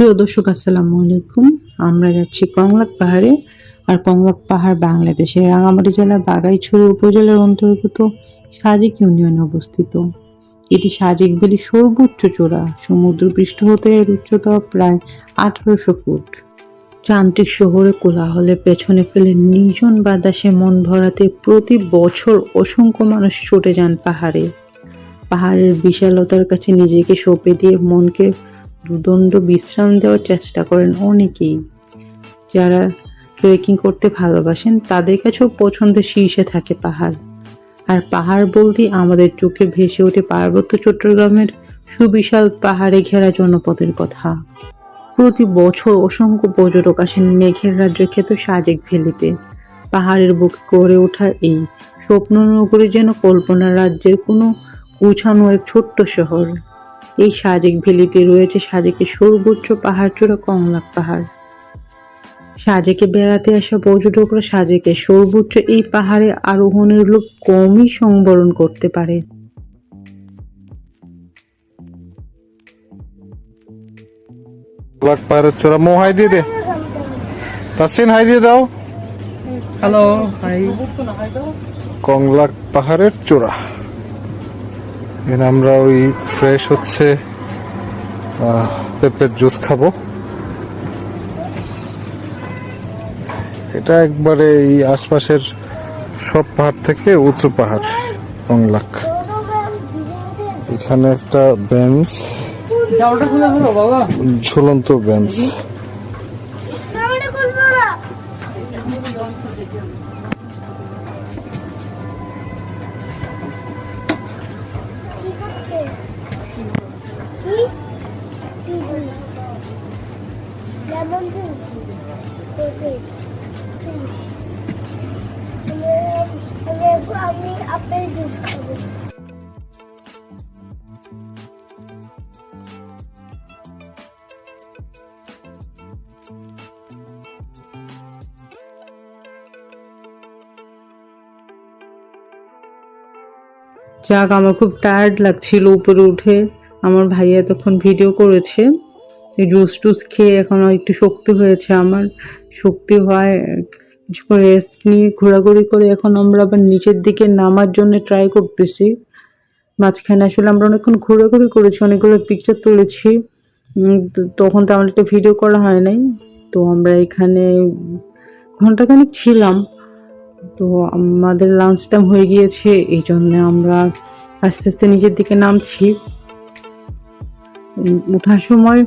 প্রিয় দর্শক, আসসালামু আলাইকুম। আমরা যাচ্ছি কংলাক পাহাড়ে, আর কংলাক পাহাড় বাংলাদেশের রাঙামাটি জেলার বাগাইছড়ি উপজেলার অন্তর্গত সাজেক ইউনিয়নে অবস্থিত। এটি সাজেক ভ্যালি সর্বোচ্চ চূড়া। সমুদ্র পৃষ্ঠ হতে এর উচ্চতা প্রায় আঠারোশো ফুট। যান্ত্রিক শহরে কোলাহলে পেছনে ফেলে নির্জন বাতাসে মন ভরাতে প্রতি বছর অসংখ্য মানুষ ছুটে যান পাহাড়ে। পাহাড়ের বিশালতার কাছে নিজেকে সঁপে দিয়ে মনকে দুদণ্ড বিশ্রাম দেওয়ার চেষ্টা করেন অনেকেই। যারা ট্রেকিং করতে ভালোবাসেন, তাদের কাছেও পছন্দের শীর্ষে থাকে পাহাড়। আর পাহাড় বলতেই আমাদের চোখে ভেসে ওঠে পার্বত্য চট্টগ্রামের সুবিশাল পাহাড়ে ঘেরা জনপদের কথা। প্রতি বছর অসংখ্য পর্যটক আসেন মেঘের রাজ্য খ্যাত সাজেক ভ্যালিতে পাহাড়ের বুকে গড়ে ওঠা এই স্বপ্ন নগরী যেন কল্পনা রাজ্যের কোনো গুছানো এক ছোট্ট শহর। এই সাজেক ভ্যালিতে রয়েছে সাজেকের সর্বোচ্চ পাহাড়চূড়া কংলাক পাহাড়। সাজেকে বেড়াতে আসা পর্যটকরা সাজেকের সর্বোচ্চ এই পাহাড়ে আরোহণের লোক কমই সংবরণ করতে পারে। ব্লাক পাহাড়ের চূড়া মো হাই দিয়ে দে। তাসিন হাই দিয়ে দাও। হ্যালো হাই কংলাক পাহাড়ের চূড়া। এখানে আমরা ওই ফ্রেশ হচ্ছে পেঁপের জুস খাব। এটা একবারে এই আশপাশের সব পাহাড় থেকে উঁচু পাহাড় কংলাক এখানে একটা বেঞ্চ ঝুলন্ত বেঞ্চ যাক আমার খুব টায়ার্ড লাগছিল উপরে উঠে। আমার ভাইয়া তখন ভিডিও করেছে। জুস টুস খেয়ে এখন একটু শক্তি হয়েছে আমার। শক্তি হয় কিছুক্ষণ রেস্ট নিয়ে ঘোরাঘুরি করে এখন আমরা আবার নিচের দিকে নামার জন্য ট্রাই করতেছি। মাঝখানে আসলে আমরা অনেকক্ষণ ঘোরাঘুরি করেছি, অনেকগুলো পিকচার তুলেছি। তখন তো আমার একটা ভিডিও করা হয় নাই। তো আমরা এখানে ঘন্টাখানিক ছিলাম। তো আমাদের লাঞ্চ টাইম হয়ে গিয়েছে, এই জন্য আমরা আস্তে আস্তে নিচের দিকে নামছি। ওঠার সময়